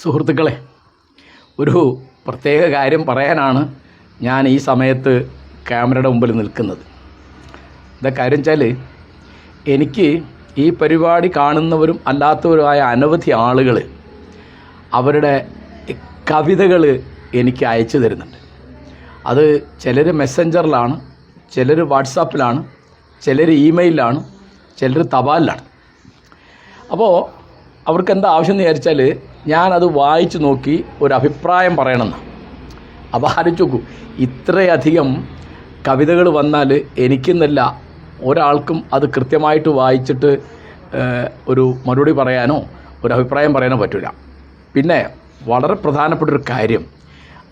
സുഹൃത്തുക്കളെ ഒരു പ്രത്യേക കാര്യം പറയാനാണ് ഞാൻ ഈ സമയത്ത് ക്യാമറയുടെ മുമ്പിൽ നിൽക്കുന്നത്. എന്താ കാര്യം വെച്ചാൽ എനിക്ക് ഈ പരിപാടി കാണുന്നവരും അല്ലാത്തവരുമായ അനവധി ആളുകൾ അവരുടെ കവിതകൾ എനിക്ക് അയച്ചു തരുന്നുണ്ട്. അത് ചിലർ മെസ്സഞ്ചറിലാണ് ചിലർ വാട്സാപ്പിലാണ് ചിലർ ഇമെയിലാണ് ചിലർ തപാലിലാണ്. അപ്പോൾ അവർക്ക് എന്താ ആവശ്യം എന്ന് വിചാരിച്ചാൽ ഞാനത് വായിച്ചു നോക്കി ഒരു അഭിപ്രായം പറയണമെന്ന് അപ്പോൾ നോക്കൂ ഇത്രയധികം കവിതകൾ വന്നാൽ എനിക്കെന്നല്ല ഒരാൾക്കും അത് കൃത്യമായിട്ട് വായിച്ചിട്ട് ഒരു മറുപടി പറയാനോ ഒരു അഭിപ്രായം പറയാനോ പറ്റില്ല പിന്നെ വളരെ പ്രധാനപ്പെട്ട ഒരു കാര്യം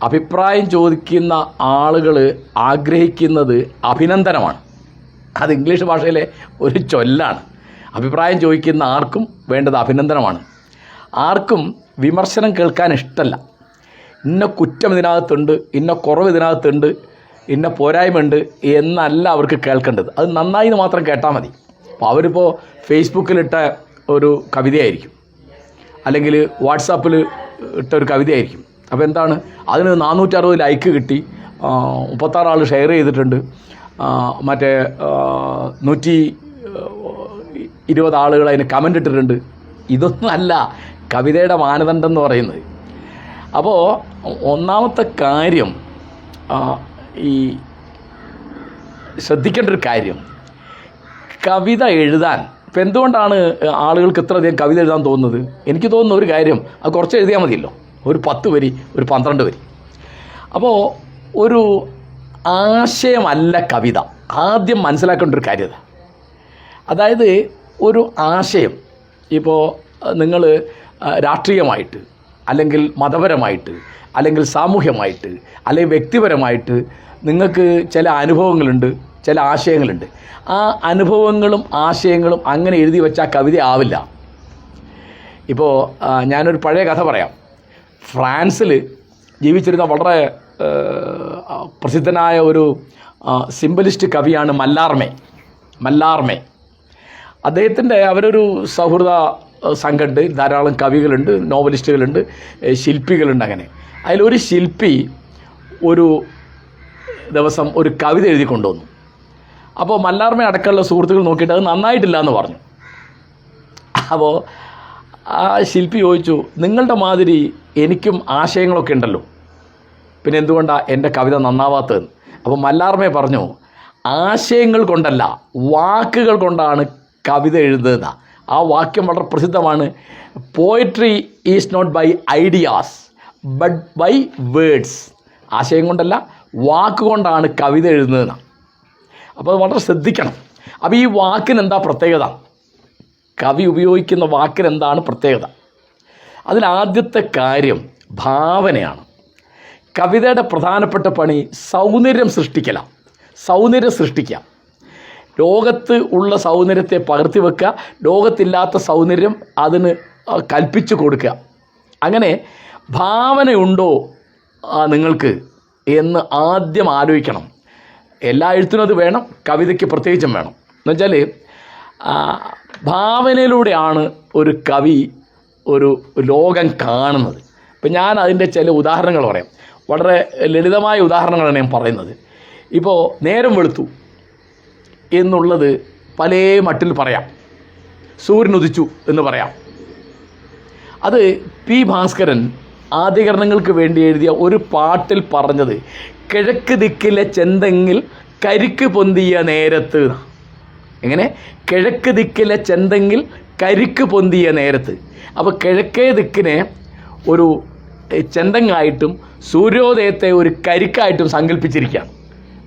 അഭിപ്രായം ചോദിക്കുന്ന ആളുകൾ ആഗ്രഹിക്കുന്നത് അഭിനന്ദനമാണ്. അത് ഇംഗ്ലീഷ് ഭാഷയിലെ ഒരു ചൊല്ലാണ്. അഭിപ്രായം ചോദിക്കുന്ന ആർക്കും വേണ്ടത് അഭിനന്ദനമാണ്. ആർക്കും വിമർശനം കേൾക്കാൻ ഇഷ്ടമല്ല ഇന്ന കുറ്റം ഇതിനകത്തുണ്ട് ഇന്ന കുറവ് ഇതിനകത്തുണ്ട് ഇന്ന പോരായ്മയുണ്ട് എന്നല്ല അവർക്ക് കേൾക്കേണ്ടത്. അത് നന്നായി മാത്രം കേട്ടാൽ മതി. അപ്പോൾ അവരിപ്പോൾ ഫേസ്ബുക്കിലിട്ട ഒരു കവിതയായിരിക്കും. അല്ലെങ്കിൽ വാട്സാപ്പിൽ ഇട്ട ഒരു കവിതയായിരിക്കും. അപ്പോൾ എന്താണ്? അതിന് നാനൂറ്ററുപത് ലൈക്ക് കിട്ടി. മുപ്പത്താറ് ആൾ ഷെയർ ചെയ്തിട്ടുണ്ട്. മറ്റേ നൂറ്റി ഇരുപത് ആളുകൾ അതിന് കമന്റ് ഇട്ടിട്ടുണ്ട്. ഇതൊന്നും അല്ല. കവിതയുടെ മാനദണ്ഡം എന്ന് പറയുന്നത്. അപ്പോൾ ഒന്നാമത്തെ കാര്യം ഈ ശ്രദ്ധിക്കേണ്ട ഒരു കാര്യം. കവിത എഴുതാൻ ഇപ്പം എന്തുകൊണ്ടാണ് ആളുകൾക്ക് ഇത്രയധികം കവിത എഴുതാൻ തോന്നുന്നത്? എനിക്ക് തോന്നുന്ന ഒരു കാര്യം അത് കുറച്ച് എഴുതിയാൽ മതിയല്ലോ. ഒരു പത്ത് വരി ഒരു പന്ത്രണ്ട് വരി. അപ്പോൾ ഒരു ആശയമല്ല കവിത. ആദ്യം മനസ്സിലാക്കേണ്ട ഒരു കാര്യത അതായത് ഒരു ആശയം. ഇപ്പോൾ നിങ്ങൾ രാഷ്ട്രീയമായിട്ട് അല്ലെങ്കിൽ മതപരമായിട്ട് അല്ലെങ്കിൽ സാമൂഹ്യമായിട്ട് അല്ലെങ്കിൽ വ്യക്തിപരമായിട്ട് നിങ്ങൾക്ക് ചില അനുഭവങ്ങളുണ്ട് ചില ആശയങ്ങളുണ്ട്. ആ അനുഭവങ്ങളും ആശയങ്ങളും അങ്ങനെ എഴുതി വെച്ചാൽ കവിത ആവില്ല. ഇപ്പോൾ ഞാനൊരു പഴയ കഥ പറയാം. ഫ്രാൻസിൽ ജീവിച്ചിരുന്ന വളരെ പ്രസിദ്ധനായ ഒരു സിംബലിസ്റ്റ് കവിയാണ് മല്ലാർമേ. മല്ലാർമേ. അദ്ദേഹത്തിന്റെ അവരൊരു സൗഹൃദ സംഘമുണ്ട് ധാരാളം കവികളുണ്ട് നോവലിസ്റ്റുകളുണ്ട് ശില്പികളുണ്ട് അങ്ങനെ. അതിലൊരു ശില്പി ഒരു ദിവസം ഒരു കവിത എഴുതി കൊണ്ടുവന്നു. അപ്പോൾ മല്ലാർമ അടക്കമുള്ള സുഹൃത്തുക്കൾ നോക്കിയിട്ട് അത് നന്നായിട്ടില്ല എന്ന് പറഞ്ഞു. അപ്പോൾ ആ ശില്പി ചോദിച്ചു നിങ്ങളുടെ മാതിരി എനിക്കും ആശയങ്ങളൊക്കെ ഉണ്ടല്ലോ. പിന്നെ എന്തുകൊണ്ടാണ് എന്റെ കവിത നന്നാവാത്തതെന്ന്? അപ്പോൾ മല്ലാർമയെ പറഞ്ഞു ആശയങ്ങൾ കൊണ്ടല്ല വാക്കുകൾ കൊണ്ടാണ് കവിത എഴുതുന്നത് ആ വാക്യം വളരെ പ്രസിദ്ധമാണ്. Poetry is not by ideas but by words ആശയം കൊണ്ടല്ല വാക്കുകൊണ്ടാണ് കവിത എഴുതുന്നത് അപ്പോൾ വളരെ ശ്രദ്ധിക്കണം. അപ്പോൾ ഈ വാക്കിന് എന്താ പ്രത്യേകത? കവി ഉപയോഗിക്കുന്ന വാക്കിന് എന്താണ് പ്രത്യേകത? അതിലാദ്യത്തെ കാര്യം ഭാവനയാണ്. കവിതയുടെ പ്രധാനപ്പെട്ട പണി സൗന്ദര്യം സൃഷ്ടിക്കല സൗന്ദര്യം സൃഷ്ടിക്കുക. ലോകത്ത് ഉള്ള സൗന്ദര്യത്തെ പകർത്തി വെക്കുക ലോകത്തില്ലാത്ത സൗന്ദര്യം അതിന് കൽപ്പിച്ചു കൊടുക്കുക. അങ്ങനെ ഭാവനയുണ്ടോ നിങ്ങൾക്ക് എന്ന് ആദ്യം ആലോചിക്കണം. എല്ലാ എഴുത്തിനും അത് വേണം കവിതയ്ക്ക് പ്രത്യേകിച്ചും വേണം. എന്നുവെച്ചാൽ ഭാവനയിലൂടെയാണ് ഒരു കവി ഒരു ലോകം കാണുന്നത്. ഇപ്പം ഞാൻ അതിന്റെ ചില ഉദാഹരണങ്ങൾ പറയാം. വളരെ ലളിതമായ ഉദാഹരണങ്ങളാണ് ഞാൻ പറയുന്നത്. ഇപ്പോൾ നേരം വെളുത്തു. എന്നുള്ളത് പല മട്ടിൽ പറയാം. സൂര്യൻ ഉദിച്ചു എന്ന് പറയാം. അത് പി ഭാസ്കരൻ ആദ്യകരണങ്ങൾക്ക് വേണ്ടി എഴുതിയ ഒരു പാട്ടിൽ പറഞ്ഞത് കിഴക്ക് ദിക്കിലെ ചെന്തെങ്ങിൽ കരിക്ക് പൊന്തിയ നേരത്ത് എങ്ങനെ? കിഴക്ക് ദിക്കിലെ ചെന്തെങ്കിൽ കരിക്ക് പൊന്തിയ നേരത്ത് അപ്പോൾ കിഴക്കേ ദിക്കിനെ ഒരു ചെന്തെങ്ങായിട്ടും സൂര്യോദയത്തെ ഒരു കരിക്കായിട്ടും സങ്കല്പിച്ചിരിക്കുകയാണ്.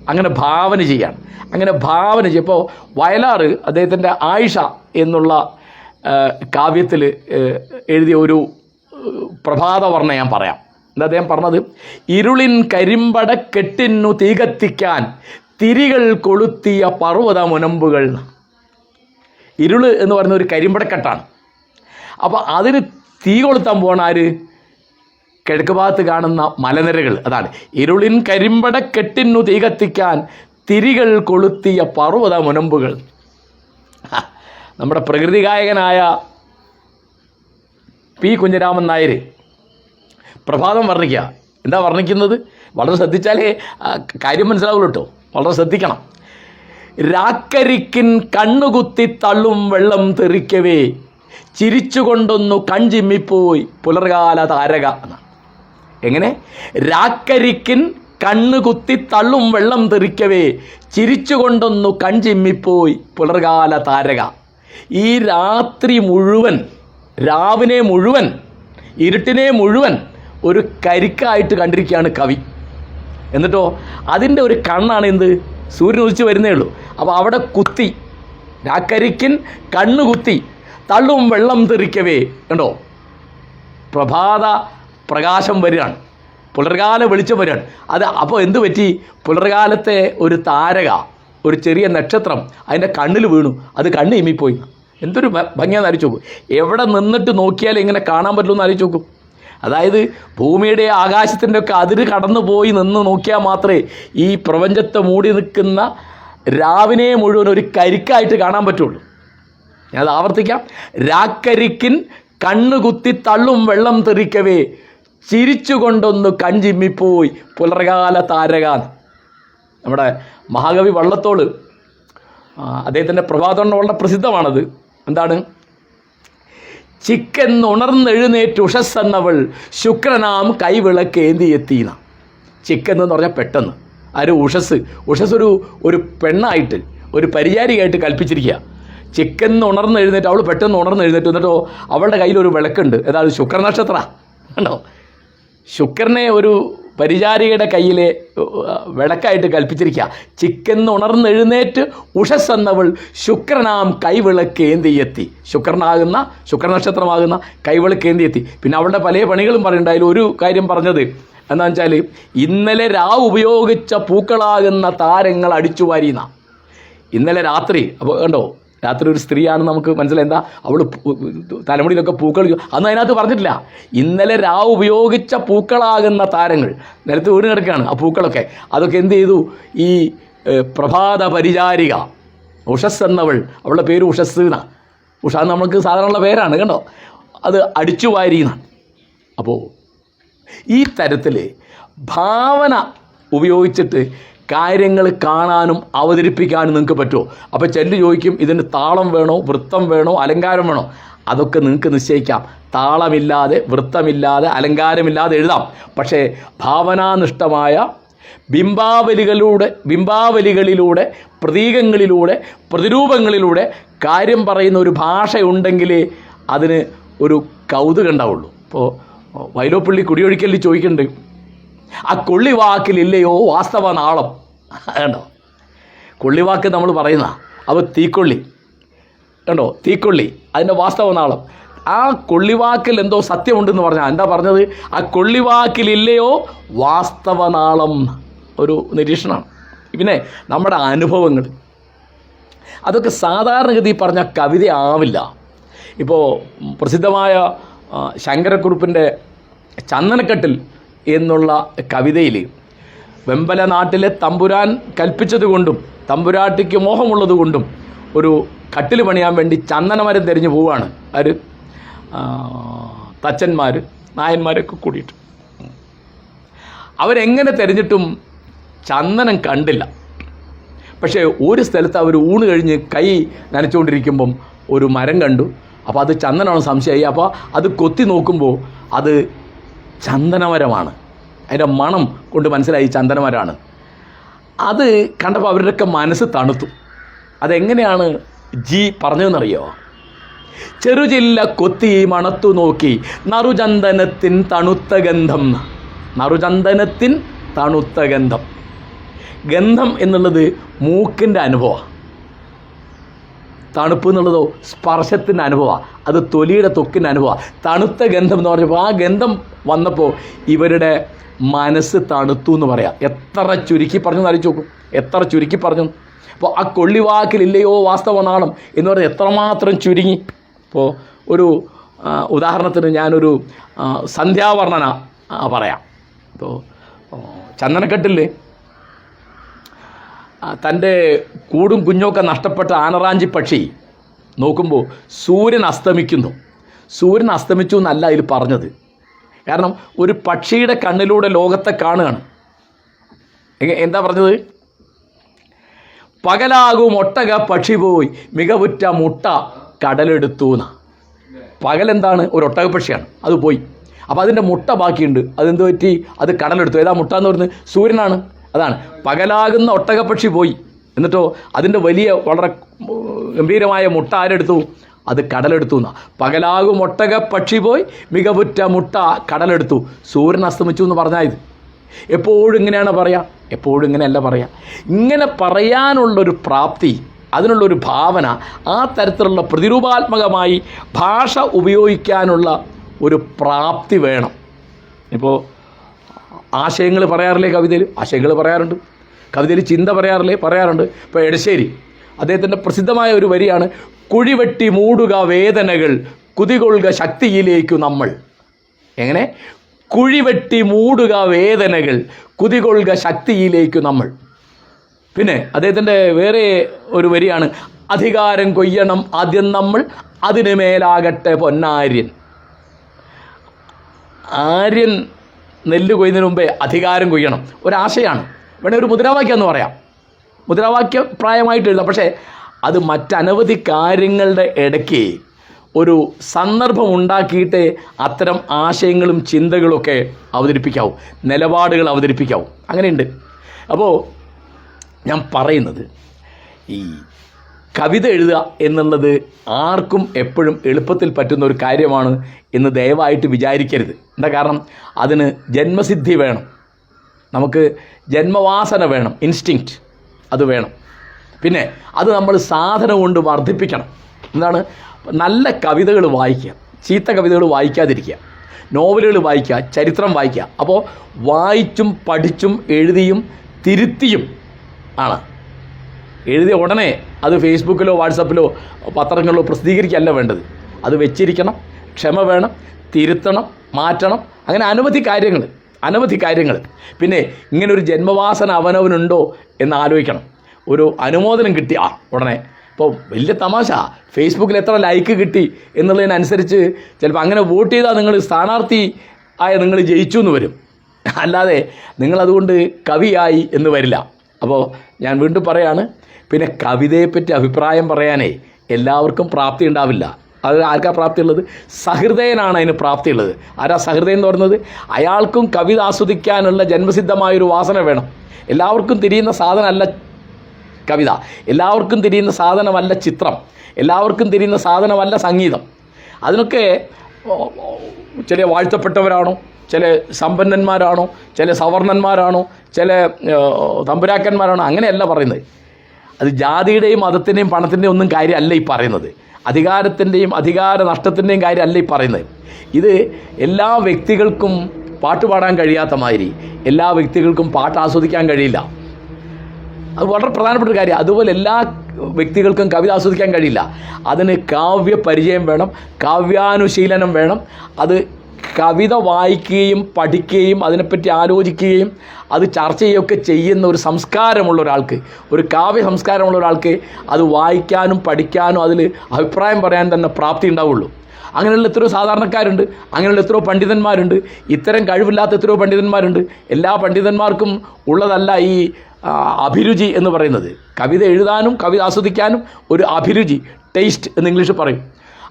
അങ്ങനെ ഭാവന ചെയ്യാണ്. അങ്ങനെ ഭാവന ചെയ്യും ഇപ്പോൾ വയലാറ് അദ്ദേഹത്തിന്റെ ആയിഷ എന്നുള്ള കാവ്യത്തിൽ എഴുതിയ ഒരു പ്രഭാത പ്രഭാതവർണ ഞാൻ പറയാം. എന്താ അദ്ദേഹം പറഞ്ഞത്? ഇരുളിൻ കരിമ്പട കെട്ടിന്നു തീ കത്തിക്കാൻ തിരികൾ കൊളുത്തിയ പർവത മുനമ്പുകൾ. ഇരുൾ എന്ന് പറയുന്ന ഒരു കരിമ്പടക്കെട്ടാണ്. അപ്പോൾ അതിന് തീ കൊളുത്താൻ പോകണ ആര്? കിഴക്ക് ഭാഗത്ത് കാണുന്ന മലനിരകൾ. അതാണ്. ഇരുളിൻ കരിമ്പട കെട്ടിന്നു തീ കത്തിക്കാൻ തിരികൾ കൊളുത്തിയ പർവത മുനമ്പുകൾ. നമ്മുടെ പ്രകൃതി ഗായകനായ പി. കുഞ്ഞിരാമൻ നായർ. പ്രഭാതം വർണിക്കുക. എന്താ വർണിക്കുന്നത്? വളരെ ശ്രദ്ധിച്ചാലേ കാര്യം മനസ്സിലാവുള്ളൂ കേട്ടോ. വളരെ ശ്രദ്ധിക്കണം. രാക്കരിക്കിൻ കണ്ണുകുത്തി തള്ളും വെള്ളം തെറിക്കവേ. ചിരിച്ചുകൊണ്ടൊന്നു കൺചിമ്മിപ്പോയി പുലർകാല താരക. എന്നാണ് എങ്ങനെ? രാക്കരിക്കിൻ കണ്ണുകുത്തി തള്ളും വെള്ളം തെറിക്കവേ. ചിരിച്ചുകൊണ്ടൊന്നു കൺചിമ്മിപ്പോയി പുലർകാല താരക. ഈ രാത്രി മുഴുവൻ രാവിനെ മുഴുവൻ ഇരുട്ടിനെ മുഴുവൻ ഒരു കരിക്കായിട്ട് കണ്ടിരിക്കുകയാണ് കവി. എന്നിട്ടോ അതിന്റെ ഒരു കണ്ണാണ് എന്ത്? സൂര്യൻ ഉദിച്ച് വരുന്നേ ഉള്ളൂ. അപ്പോൾ അവിടെ കുത്തി രാക്കരിക്കിൻ കണ്ണുകുത്തി തള്ളും വെള്ളം തെറിക്കവേ. കണ്ടോ? പ്രഭാത പ്രകാശം വരികയാണ്. പുലർകാല വെളിച്ചം വരികയാണ്. അത് അപ്പോൾ എന്ത് പറ്റി? പുലർകാലത്തെ ഒരു താരക ഒരു ചെറിയ നക്ഷത്രം അതിന്റെ കണ്ണിൽ വീണു. അത് കണ്ണ് ഇമ്മിപ്പോയി. എന്തൊരു ഭംഗിയാന്ന് ആലോചിച്ച് നോക്കും. എവിടെ നിന്നിട്ട് നോക്കിയാൽ ഇങ്ങനെ കാണാൻ പറ്റുമെന്ന് ആലോചിച്ച് നോക്കും. അതായത് ഭൂമിയുടെ ആകാശത്തിന്റെ ഒക്കെ അതിര് കടന്നു പോയി നിന്ന് നോക്കിയാൽ മാത്രമേ ഈ പ്രപഞ്ചത്തെ മൂടി നിൽക്കുന്ന രാവിനെ മുഴുവൻ ഒരു കരിക്കായിട്ട് കാണാൻ പറ്റുള്ളൂ. ഞാനത് ആവർത്തിക്കാം. രാക്കരിക്കിൻ കണ്ണുകുത്തി തള്ളും വെള്ളം തെറിക്കവേ. ചിരിച്ചുകൊണ്ടൊന്ന് കഞ്ചിമ്മിപ്പോയി. പുലർകാല താരക നമ്മുടെ മഹാകവി വള്ളത്തോൾ. അദ്ദേഹത്തിന്റെ പ്രഭാതം വളരെ പ്രസിദ്ധമാണത്. എന്താണ്? ചിക്കെന്നുണർന്നെഴുന്നേറ്റ് ഉഷസ്സെന്നവൾ ശുക്രനാം കൈവിളക്കേന്തിയെത്തിന. ചിക്കെന്നു എന്ന് പറഞ്ഞാൽ പെട്ടെന്ന്. ആ ഒരു ഉഷസ്. ഉഷസ് ഒരു ഒരു പെണ്ണായിട്ട് ഒരു പരിചാരികയായിട്ട് കൽപ്പിച്ചിരിക്കുക. ചിക്കെന്ന് ഉണർന്നെഴുന്നേറ്റ് അവൾ പെട്ടെന്ന് ഉണർന്നെഴുന്നേറ്റ്. എന്നിട്ടോ അവളുടെ കയ്യിൽ ഒരു വിളക്കുണ്ട്. ഏതാണ് ശുക്രനക്ഷത്ര. കണ്ടോ? ശുക്രനെ ഒരു പരിചാരികയുടെ കയ്യിലെ വിളക്കായിട്ട് കൽപ്പിച്ചിരിക്കുക. ചിക്കൻ ഉണർന്നെഴുന്നേറ്റ് ഉഷസ് എന്നവൾ ശുക്രനാം എത്തി ശുക്രനാകുന്ന ശുക്രനക്ഷത്രമാകുന്ന കൈവിളക്കേന്തി എത്തി പിന്നെ അവളുടെ പല പണികളും പറയുന്നുണ്ട് അതിൽ ഒരു കാര്യം പറഞ്ഞത് എന്താ വെച്ചാൽ ഇന്നലെ രാവ് ഉപയോഗിച്ച പൂക്കളാകുന്ന താരങ്ങൾ അടിച്ചു വാരിയുന്ന ഇന്നലെ രാത്രി അപ്പോൾ കണ്ടോ? രാത്രി ഒരു സ്ത്രീയാണെന്ന് നമുക്ക് മനസ്സിലായി എന്താ അവൾ തലമുടിയിലൊക്കെ പൂക്കൾ അന്ന് അതിനകത്ത് പറഞ്ഞിട്ടില്ല. ഇന്നലെ രാവ് ഉപയോഗിച്ച പൂക്കളാകുന്ന താരങ്ങൾ. നിലത്ത് വീട് കിടക്കുകയാണ് ആ പൂക്കളൊക്കെ. അതൊക്കെ എന്ത് ചെയ്തു? ഈ പ്രഭാത പരിചാരിക ഉഷസ് എന്നവൾ അവളുടെ പേര് ഉഷസ് എന്നാ. ഉഷ നമ്മൾക്ക് നമുക്ക് സാധാരണ പേരാണ് കണ്ടോ? അത് അടിച്ചു വാരിയെന്നാണ് അപ്പോൾ ഈ തരത്തിൽ ഭാവന ഉപയോഗിച്ചിട്ട് കാര്യങ്ങൾ കാണാനും അവതരിപ്പിക്കാനും നിങ്ങൾക്ക് പറ്റുമോ? അപ്പോൾ ചെല്ലു ചോദിക്കും ഇതിന് താളം വേണോ വൃത്തം വേണോ അലങ്കാരം വേണോ? അതൊക്കെ നിങ്ങൾക്ക് നിശ്ചയിക്കാം. താളമില്ലാതെ വൃത്തമില്ലാതെ അലങ്കാരമില്ലാതെ എഴുതാം. പക്ഷേ ഭാവനാനിഷ്ഠമായ ബിംബാവലികളിലൂടെ ബിംബാവലികളിലൂടെ പ്രതീകങ്ങളിലൂടെ പ്രതിരൂപങ്ങളിലൂടെ കാര്യം പറയുന്ന ഒരു ഭാഷയുണ്ടെങ്കിലേ അതിന് ഒരു കൗതുകം ഉണ്ടാവുള്ളൂ. ഇപ്പോൾ വൈലോപ്പള്ളി കുടിയൊഴിക്കലിൽ ചോദിക്കുന്നുണ്ട് ആ കൊള്ളിവാക്കിലില്ലയോ വാസ്തവ നാളം കണ്ടോ? കൊള്ളിവാക്ക് നമ്മൾ പറയുന്ന അവ തീക്കൊള്ളി. കണ്ടോ? തീക്കൊള്ളി അതിന്റെ വാസ്തവ നാളം ആ കൊള്ളിവാക്കിൽ എന്തോ സത്യമുണ്ടെന്ന് പറഞ്ഞാൽ എന്താ പറഞ്ഞത്? ആ കൊള്ളിവാക്കിലില്ലയോ വാസ്തവ നാളം ഒരു നിരീക്ഷണമാണ്. പിന്നെ നമ്മുടെ അനുഭവങ്ങൾ. അതൊക്കെ സാധാരണഗതി പറഞ്ഞ കവിത ആവില്ല. ഇപ്പോൾ പ്രസിദ്ധമായ ശങ്കരക്കുറുപ്പിന്റെ ചന്ദനക്കെട്ടിൽ എന്നുള്ള കവിതയിൽ വെമ്പല നാട്ടിലെ തമ്പുരാൻ കൽപ്പിച്ചതുകൊണ്ടും തമ്പുരാട്ടിക്ക് മോഹമുള്ളതുകൊണ്ടും ഒരു കട്ടിൽ പണിയാൻ വേണ്ടി ചന്ദനമരം തിരിഞ്ഞു പോവുകയാണ് ആര്? തച്ചന്മാർ നായന്മാരൊക്കെ കൂടിയിട്ട്. അവരെങ്ങനെ തിരഞ്ഞിട്ടും ചന്ദനം കണ്ടില്ല. പക്ഷേ ഒരു സ്ഥലത്ത് അവർ ഊണ് കഴിഞ്ഞ് കൈ നനച്ചുകൊണ്ടിരിക്കുമ്പം ഒരു മരം കണ്ടു. അപ്പോൾ അത് ചന്ദനമാണ് സംശയമായി? അപ്പോൾ അത് കൊത്തി നോക്കുമ്പോൾ അത് ചന്ദനമരമാണ്. അതിന്റെ മണം കൊണ്ട് മനസ്സിലായി ചന്ദനമരമാണ്. അത് കണ്ടപ്പോൾ അവരുടെയൊക്കെ മനസ്സ് തണുത്തു. അതെങ്ങനെയാണ് ജി പറഞ്ഞതെന്നറിയോ? ചെറുചില്ല കൊത്തി മണത്തു നോക്കി നറുചന്ദനത്തിൻ തണുത്ത ഗന്ധം. നറുചന്ദനത്തിൻ തണുത്ത ഗന്ധം. ഗന്ധം എന്നുള്ളത് മൂക്കിന്റെ അനുഭവമാണ്. തണുപ്പ് എന്നുള്ളതോ സ്പർശത്തിന്റെ അനുഭവമാണ് അത് തൊലിയുടെ തൊക്കിന്റെ അനുഭവമാണ് തണുത്ത ഗന്ധം എന്ന് പറഞ്ഞപ്പോൾ ആ ഗന്ധം വന്നപ്പോൾ ഇവരുടെ മനസ്സ് തണുത്തു എന്ന് പറയാം. എത്ര ചുരുക്കി പറഞ്ഞു ആലോചിച്ച് നോക്കും. എത്ര ചുരുക്കി പറഞ്ഞു. അപ്പോൾ ആ കൊള്ളിവാക്കിലില്ലയോ വാസ്തവ നാളം എന്ന് പറഞ്ഞാൽ എത്രമാത്രം ചുരുങ്ങി. ഇപ്പോൾ ഒരു ഉദാഹരണത്തിന് ഞാനൊരു സന്ധ്യാവർണന പറയാം. ഇപ്പോൾ ചന്ദനക്കെട്ടിൽ ആ, തന്റെ കൂടും കുഞ്ഞൊക്കെ നഷ്ടപ്പെട്ട ആനറാഞ്ചി പക്ഷി നോക്കുമ്പോൾ സൂര്യൻ അസ്തമിക്കുന്നു. സൂര്യൻ അസ്തമിച്ചു എന്നല്ല അതിൽ പറഞ്ഞത്. കാരണം ഒരു പക്ഷിയുടെ കണ്ണിലൂടെ ലോകത്തെ കാണുകയാണ്. എന്താ പറഞ്ഞത്? പകലാകും ഒട്ടക പക്ഷി പോയി മികവുറ്റ മുട്ട കടലെടുത്തു എന്നാ. പകലെന്താണ് ഒരു ഒട്ടക പക്ഷിയാണ്. അത് പോയി. അപ്പോൾ അതിന്റെ മുട്ട ബാക്കിയുണ്ട്. അതെന്ത് പറ്റി അത് കടലെടുത്തു. ഏതാ മുട്ട എന്ന് പറയുന്നത്? സൂര്യനാണ്. അതാണ്. പകലാകുന്ന ഒട്ടകപ്പക്ഷി പോയി. എന്നിട്ടോ അതിന്റെ വലിയ വളരെ ഗംഭീരമായ മുട്ട ആരെടുത്തു? അത് കടലെടുത്തു എന്നാ. പകലാകും ഒട്ടകപ്പക്ഷി പോയി മികവുറ്റ മുട്ട കടലെടുത്തു. സൂര്യൻ അസ്തമിച്ചു എന്ന് പറഞ്ഞാൽ ഇത്. എപ്പോഴും ഇങ്ങനെയാണ് പറയുക എപ്പോഴും ഇങ്ങനെയല്ല പറയുക ഇങ്ങനെ പറയാനുള്ളൊരു പ്രാപ്തി അതിനുള്ളൊരു ഭാവന ആ തരത്തിലുള്ള പ്രതിരൂപാത്മകമായി ഭാഷ ഉപയോഗിക്കാനുള്ള ഒരു പ്രാപ്തി വേണം. ഇപ്പോൾ ആശയങ്ങൾ പറയാറില്ലേ കവിതയിൽ? ആശയങ്ങൾ പറയാറുണ്ട്. കവിതയിൽ ചിന്ത പറയാറില്ലേ? പറയാറുണ്ട്. ഇപ്പോൾ എടശ്ശേരി അദ്ദേഹത്തിന്റെ പ്രസിദ്ധമായ ഒരു വരിയാണ് കുഴിവെട്ടി മൂടുക വേദനകൾ കുതികൊള്ളുക ശക്തിയിലേക്കു നമ്മൾ. എങ്ങനെ? കുഴിവെട്ടി മൂടുക വേദനകൾ കുതികൊള്ളുക ശക്തിയിലേക്കു നമ്മൾ. പിന്നെ അദ്ദേഹത്തിന്റെ വേറെ ഒരു വരിയാണ് അധികാരം കൊയ്യണം ആദ്യം നമ്മൾ അതിനു മേലാകട്ടെ പൊന്നാര്യൻ. ആര്യൻ നെല്ല് കൊയ്യുന്നതിന് മുമ്പേ അധികാരം കൊയ്യണം. ഒരാശയാണ്. വേണേൽ ഒരു മുദ്രാവാക്യം എന്ന് പറയാം. മുദ്രാവാക്യ പ്രായമായിട്ട് എഴുതാം. പക്ഷേ അത് മറ്റനവധി കാര്യങ്ങളുടെ ഇടയ്ക്ക് ഒരു സന്ദർഭം ഉണ്ടാക്കിയിട്ട് അത്തരം ആശയങ്ങളും ചിന്തകളൊക്കെ അവതരിപ്പിക്കാവും. നിലപാടുകൾ അവതരിപ്പിക്കാവും. അങ്ങനെയുണ്ട്. അപ്പോൾ ഞാൻ പറയുന്നത് ഈ കവിത എഴുതുക എന്നുള്ളത് ആർക്കും എപ്പോഴും എളുപ്പത്തിൽ പറ്റുന്ന ഒരു കാര്യമാണ് എന്ന് ദയവായിട്ട് വിചാരിക്കരുത്. എന്താ കാരണം? അതിന് ജന്മസിദ്ധി വേണം. നമുക്ക് ജന്മവാസന വേണം. ഇൻസ്റ്റിങ്ക്റ്റ് അത് വേണം. പിന്നെ അത് നമ്മൾ സാധനം കൊണ്ട് വർദ്ധിപ്പിക്കണം. എന്താണ്? നല്ല കവിതകൾ വായിക്കുക. ചീത്ത കവിതകൾ വായിക്കാതിരിക്കുക. നോവലുകൾ വായിക്കുക ചരിത്രം വായിക്കുക. അപ്പോൾ വായിച്ചും പഠിച്ചും എഴുതിയും തിരുത്തിയും ആണ്. എഴുതിയ ഉടനെ അത് ഫേസ്ബുക്കിലോ വാട്സപ്പിലോ പത്രങ്ങളിലോ പ്രസിദ്ധീകരിക്കുകയല്ല വേണ്ടത്. അത് വെച്ചിരിക്കണം ക്ഷമ വേണം തിരുത്തണം മാറ്റണം അങ്ങനെ അനവധി കാര്യങ്ങൾ അനവധി കാര്യങ്ങൾ പിന്നെ ഇങ്ങനെ ഒരു ജന്മവാസന അവനവനുണ്ടോ എന്ന് ആലോചിക്കണം. ഒരു അനുമോദനം കിട്ടി ആ ഉടനെ. ഇപ്പോൾ വലിയ തമാശ ഫേസ്ബുക്കിൽ എത്ര ലൈക്ക് കിട്ടി എന്നുള്ളതിനനുസരിച്ച് ചിലപ്പോൾ അങ്ങനെ വോട്ട് ചെയ്താൽ നിങ്ങൾ സ്ഥാനാർത്ഥി ആയ നിങ്ങൾ ജയിച്ചു എന്ന് വരും. അല്ലാതെ നിങ്ങളതുകൊണ്ട് കവിയായി എന്ന് വരില്ല. അപ്പോൾ ഞാൻ വീണ്ടും പറയാണ് പിന്നെ കവിതയെപ്പറ്റി അഭിപ്രായം പറയാനേ എല്ലാവർക്കും പ്രാപ്തി ഉണ്ടാവില്ല. അത് ആർക്കാ പ്രാപ്തിയുള്ളത്? സഹൃദയനാണ് അതിന് പ്രാപ്തിയുള്ളത്. ആരാ സഹൃദയം എന്ന് പറയുന്നത്? അയാൾക്കും കവിത ആസ്വദിക്കാനുള്ള ജന്മസിദ്ധമായൊരു വാസന വേണം. എല്ലാവർക്കും തിരിയുന്ന സാധനമല്ല കവിത. എല്ലാവർക്കും തിരിയുന്ന സാധനമല്ല ചിത്രം. എല്ലാവർക്കും തിരിയുന്ന സാധനമല്ല സംഗീതം. അതിനൊക്കെ ചില വാഴ്ത്തപ്പെട്ടവരാണോ? ചില സമ്പന്നന്മാരാണോ? ചില സവർണന്മാരാണോ ചില തമ്പുരാക്കന്മാരാണോ? അങ്ങനെയല്ല പറയുന്നത്. അത് ജാതിയുടെയും മതത്തിന്റെയും പണത്തിന്റെയും ഒന്നും കാര്യമല്ല ഈ പറയുന്നത്. അധികാരത്തിന്റെയും അധികാര നഷ്ടത്തിന്റെയും കാര്യമല്ല ഈ പറയുന്നത്. ഇത് എല്ലാ വ്യക്തികൾക്കും പാട്ട് പാടാൻ കഴിയാത്ത മാതിരി എല്ലാ വ്യക്തികൾക്കും പാട്ട് ആസ്വദിക്കാൻ കഴിയില്ല. അത് വളരെ പ്രധാനപ്പെട്ട ഒരു കാര്യം. അതുപോലെ എല്ലാ വ്യക്തികൾക്കും കവിത ആസ്വദിക്കാൻ കഴിയില്ല. അതിന് കാവ്യ പരിചയം വേണം കാവ്യാനുശീലനം വേണം. അത് കവിത വായിക്കുകയും പഠിക്കുകയും അതിനെപ്പറ്റി ആലോചിക്കുകയും അത് ചർച്ച ചെയ്യുകയൊക്കെ ചെയ്യുന്ന ഒരു സംസ്കാരമുള്ള ഒരാൾക്ക് ഒരു കാവ്യ സംസ്കാരമുള്ള ഒരാൾക്ക് അത് വായിക്കാനും പഠിക്കാനും അതിൽ അഭിപ്രായം പറയാൻ തന്നെ പ്രാപ്തി ഉണ്ടാവുള്ളൂ. അങ്ങനെയുള്ള എത്രയോ സാധാരണക്കാരുണ്ട് അങ്ങനെയുള്ള എത്രയോ പണ്ഡിതന്മാരുണ്ട് ഇത്തരം കഴിവില്ലാത്ത എത്രയോ പണ്ഡിതന്മാരുണ്ട്. എല്ലാ പണ്ഡിതന്മാർക്കും ഉള്ളതല്ല ഈ അഭിരുചി എന്ന് പറയുന്നത്. കവിത എഴുതാനും കവിത ആസ്വദിക്കാനും ഒരു അഭിരുചി ടേസ്റ്റ് എന്ന് ഇംഗ്ലീഷ് പറയും.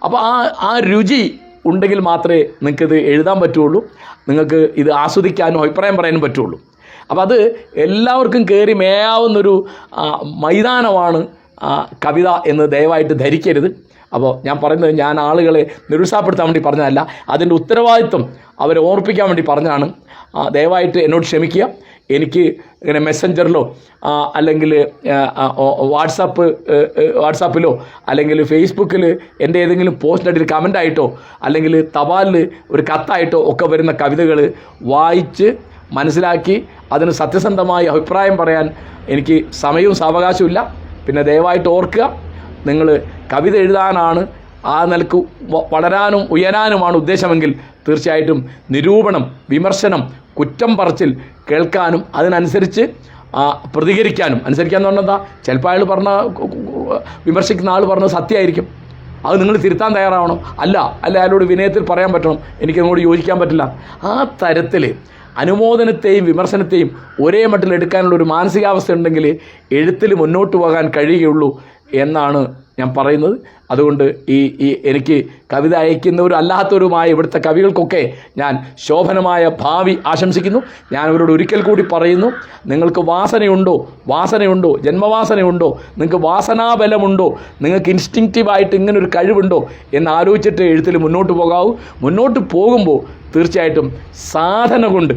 അപ്പോൾ ആ ആ രുചി ഉണ്ടെങ്കിൽ മാത്രമേ നിങ്ങൾക്കിത് എഴുതാൻ പറ്റുള്ളൂ. നിങ്ങൾക്ക് ഇത് ആസ്വദിക്കാനും അഭിപ്രായം പറയാനും പറ്റുള്ളൂ. അപ്പോൾ അത് എല്ലാവർക്കും കയറി മേയാവുന്നൊരു മൈതാനമാണ് കവിത എന്ന് ദയവായിട്ട് ധരിക്കരുത്. അപ്പോൾ ഞാൻ പറയുന്നത് ഞാൻ ആളുകളെ നിരുത്സാഹപ്പെടുത്താൻ വേണ്ടി പറഞ്ഞതല്ല അതിന്റെ ഉത്തരവാദിത്വം അവരെ ഓർപ്പിക്കാൻ വേണ്ടി പറഞ്ഞതാണ്. ദയവായിട്ട് എന്നോട് ക്ഷമിക്കുക. എനിക്ക് ഇങ്ങനെ മെസ്സഞ്ചറിലോ അല്ലെങ്കിൽ വാട്സാപ്പ് വാട്സാപ്പിലോ അല്ലെങ്കിൽ ഫേസ്ബുക്കിൽ എന്റെ ഏതെങ്കിലും പോസ്റ്റിന്റെ ഒരു കമന്റായിട്ടോ അല്ലെങ്കിൽ തപാലിൽ ഒരു കത്തായിട്ടോ ഒക്കെ വരുന്ന കവിതകൾ വായിച്ച് മനസ്സിലാക്കി അതിന് സത്യസന്ധമായി അഭിപ്രായം പറയാൻ എനിക്ക് സമയവും സാവകാശവും ഇല്ല. പിന്നെ ദയവായിട്ട് ഓർക്കുക നിങ്ങൾ കവിത എഴുതാനാണ് ആ നിലയ്ക്ക് വളരാനും ഉയരാനുമാണ് ഉദ്ദേശമെങ്കിൽ തീർച്ചയായിട്ടും നിരൂപണം വിമർശനം കുറ്റം പറച്ചിൽ കേൾക്കാനും അതിനനുസരിച്ച് പ്രതികരിക്കാനും പ്രതികരിക്കാനും. അനുസരിക്കാന്ന് പറഞ്ഞാൽ ചിലപ്പോൾ അയാൾ പറഞ്ഞ വിമർശിക്കുന്ന ആൾ പറഞ്ഞത് സത്യമായിരിക്കും. അത് നിങ്ങൾ തിരുത്താൻ തയ്യാറാവണം. അല്ല അല്ല അയാളോട് വിനയത്തിൽ പറയാൻ പറ്റണം. എനിക്ക് അങ്ങോട്ട് യോജിക്കാൻ പറ്റില്ല. ആ തരത്തിൽ അനുമോദനത്തെയും വിമർശനത്തെയും ഒരേ മട്ടിൽ എടുക്കാനുള്ള ഒരു മാനസികാവസ്ഥ ഉണ്ടെങ്കിൽ എഴുത്തിൽ മുന്നോട്ട് പോകാൻ കഴിയുകയുള്ളൂ എന്നാണ് ഞാൻ പറയുന്നത്. അതുകൊണ്ട് ഈ ഈ എനിക്ക് കവിത അയക്കുന്നവരും അല്ലാത്തവരുമായ ഇവിടുത്തെ കവികൾക്കൊക്കെ ഞാൻ ശോഭനമായ ഭാവി ആശംസിക്കുന്നു. ഞാൻ അവരോട് ഒരിക്കൽ കൂടി പറയുന്നു നിങ്ങൾക്ക് വാസനയുണ്ടോ? വാസനയുണ്ടോ? ജന്മവാസനയുണ്ടോ? നിങ്ങൾക്ക് വാസനാബലമുണ്ടോ? നിങ്ങൾക്ക് ഇൻസ്റ്റിങ്റ്റീവായിട്ട് ഇങ്ങനെ ഒരു കഴിവുണ്ടോ? എന്ന് ആലോചിച്ചിട്ട് എഴുത്തിൽ മുന്നോട്ട് പോകാവൂ. മുന്നോട്ട് പോകുമ്പോൾ തീർച്ചയായിട്ടും സാധന കൊണ്ട്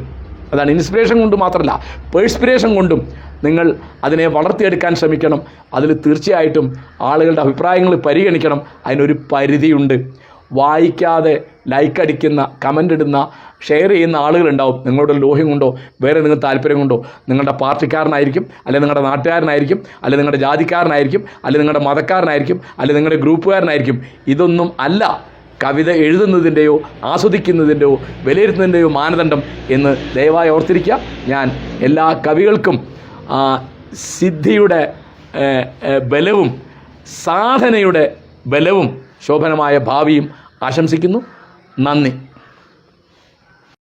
അതാണ് ഇൻസ്പിറേഷൻ കൊണ്ട് മാത്രമല്ല പേഴ്സ്പിറേഷൻ കൊണ്ടും നിങ്ങൾ അതിനെ വളർത്തിയെടുക്കാൻ ശ്രമിക്കണം. അതിൽ തീർച്ചയായിട്ടും ആളുകളുടെ അഭിപ്രായങ്ങൾ പരിഗണിക്കണം. അതിനൊരു പരിധിയുണ്ട്. വായിക്കാതെ ലൈക്ക് അടിക്കുന്ന കമന്റ് ഇടുന്ന ഷെയർ ചെയ്യുന്ന ആളുകളുണ്ടാവും. നിങ്ങളുടെ ലോഹ്യം കൊണ്ടോ വേറെ നിങ്ങൾ താല്പര്യം കൊണ്ടോ നിങ്ങളുടെ പാർട്ടിക്കാരനായിരിക്കും അല്ലെങ്കിൽ നിങ്ങളുടെ നാട്ടുകാരനായിരിക്കും അല്ലെങ്കിൽ നിങ്ങളുടെ ജാതിക്കാരനായിരിക്കും അല്ലെങ്കിൽ നിങ്ങളുടെ മതക്കാരനായിരിക്കും അല്ലെങ്കിൽ നിങ്ങളുടെ ഗ്രൂപ്പുകാരനായിരിക്കും. ഇതൊന്നും അല്ല. കവിത എഴുതുന്നതിന്റെയോ ആസ്വദിക്കുന്നതിന്റെയോ വിലയിരുത്തുന്നതിന്റെയോ മാനദണ്ഡം എന്ന് ദയവായി ഓർത്തിരിക്കുക. ഞാൻ എല്ലാ കവികൾക്കും സിദ്ധിയുടെ ഏ, ഏ, ബലവും സാധനയുടെ ബലവും ശോഭനമായ ഭാവിയും ആശംസിക്കുന്നു. നന്ദി.